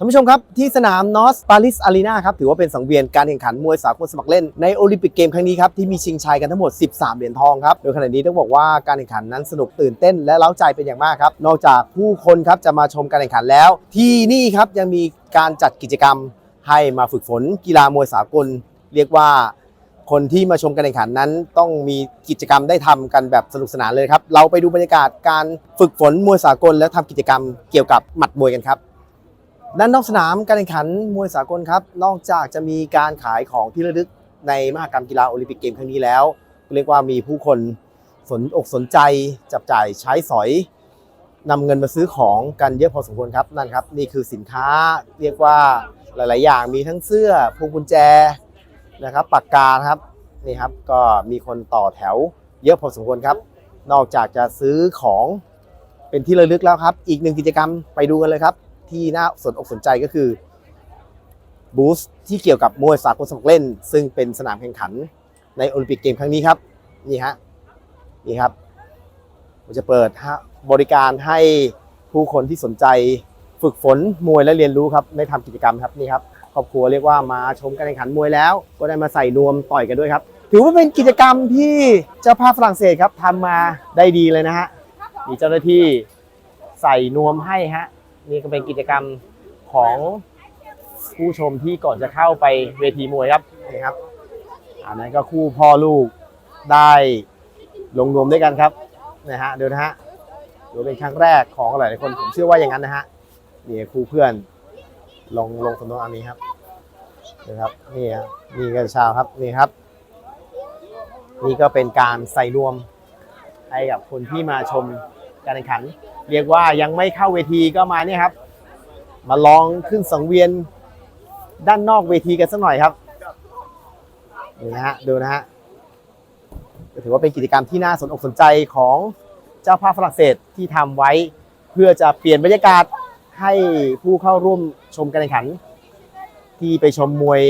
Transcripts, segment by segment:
ท่านผู้ชมครับ ที่สนามนอสปาริสอารีนาครับถือว่าเป็นสังเวียนการแข่งขันมวยสากลสมัครเล่นในโอลิมปิกเกมครั้งนี้ครับที่มีชิงชัยกันทั้งหมด 13 เหรียญทองครับโดยขณะนี้ต้องบอกว่าการแข่งขันนั้นสนุกตื่นเต้นและเล้าใจเป็นอย่างมากครับนอกจากผู้คนครับจะมาชมการแข่งขันแล้ว ที่นี่ครับยังมีการจัดกิจกรรมให้มาฝึกฝนกีฬามวยสากล เรียกว่าคนที่มาชมการแข่งขันนั้น ต้องมีกิจกรรมได้ทำกันแบบสนุกสนานเลยครับเราไปดูบรรยากาศการฝึกฝนมวยสากลและทำกิจกรรมเกี่ยวกับหมัดมวยกันครับ ด้านนอกสนามการแข่งขันมวยสากลครับ นอกจากจะมีการขายของที่ระลึกในมหกรรมกีฬาโอลิมปิกเกมครั้งนี้แล้ว เรียกว่ามีผู้คนสนอกสนใจจับจ่ายใช้สอยนำเงินมาซื้อของกันเยอะพอสมควรครับนั่นครับ นี่คือสินค้าเรียกว่าหลาย ๆ อย่างมีทั้งเสื้อพวงกุญแจนะครับปากกาครับนี่ครับก็มีคนต่อแถวเยอะพอสมควรครับ นอกจากจะซื้อของเป็นที่ระลึกแล้วครับ อีกหนึ่งกิจกรรมไปดูกันเลยครับ ที่น่าสนอกสนใจก็คือบูธที่เกี่ยวกับมวยสากลสมัครเล่น ซึ่งเป็นสนามแข่งขันในโอลิมปิกเกมครั้งนี้ครับ นี่ฮะนี่ครับผมจะเปิดฮะบริการให้ผู้คนที่สนใจฝึกฝนมวยและเรียนรู้ครับได้ทำกิจกรรมครับนี่ครับครอบครัวเรียกว่ามาชมการแข่งขันมวยแล้ว ก็ได้มาใส่นวมต่อยกันด้วยครับ ถือว่าเป็นกิจกรรมที่เจ้าภาพฝรั่งเศสครับทำมาได้ดีเลยนะฮะมีเจ้าหน้าที่ใส่นวมให้ฮะ นี่ก็เป็นกิจกรรมของผู้ชมที่ก่อนจะเข้าไปเวทีมวยครับนี่ครับอันนั้นก็คู่พ่อลูกได้ลงนวมด้วยกันครับนะฮะเดี๋ยวนะฮะเดี๋ยวเป็นครั้งแรกของหลายๆคนผมเชื่อว่าอย่างนั้นนะฮะนี่คู่เพื่อนลงลงสำนวนอันนี้ครับนะครับนี่ครับนี่กันชาวครับนี่ครับ นี่ก็เป็นการใส่นวมให้กับคนที่มาชม การแข่งขัน เรียกว่ายังไม่เข้าเวทีก็มาเนี่ยครับ มาลองขึ้นสังเวียนด้านนอกเวทีกันสักหน่อยครับนี่นะฮะดูนะฮะถือว่าเป็นกิจกรรมที่น่าสนอกสนใจของเจ้าภาพฝรั่งเศสที่ทำไว้ เพื่อจะเปลี่ยนบรรยากาศให้ผู้เข้าร่วมชมการแข่งขัน ที่ไปชมมวย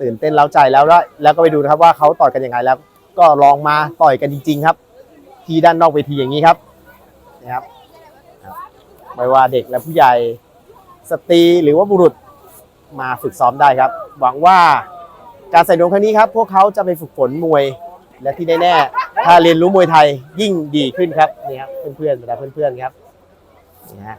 ตื่นเต้นเล้าใจแล้วแล้วแล้วก็ไปดูนะครับว่าเขาต่อยกันยังไงแล้ว ก็ลองมาต่อยกันจริง ๆ ครับ ที่ด้านนอกเวทีอย่างนี้ครับ นะครับไม่ว่าเด็กและผู้ใหญ่สตรีหรือว่าบุรุษมาฝึกซ้อมได้ครับ หวังว่าการใส่นวมครั้งนี้ครับ พวกเขาจะไปฝึกฝนมวยและที่แน่ๆถ้าเรียนรู้มวยไทยยิ่งดีขึ้นครับนี่ครับเพื่อนๆบรรดาเพื่อนๆครับนี่ฮะ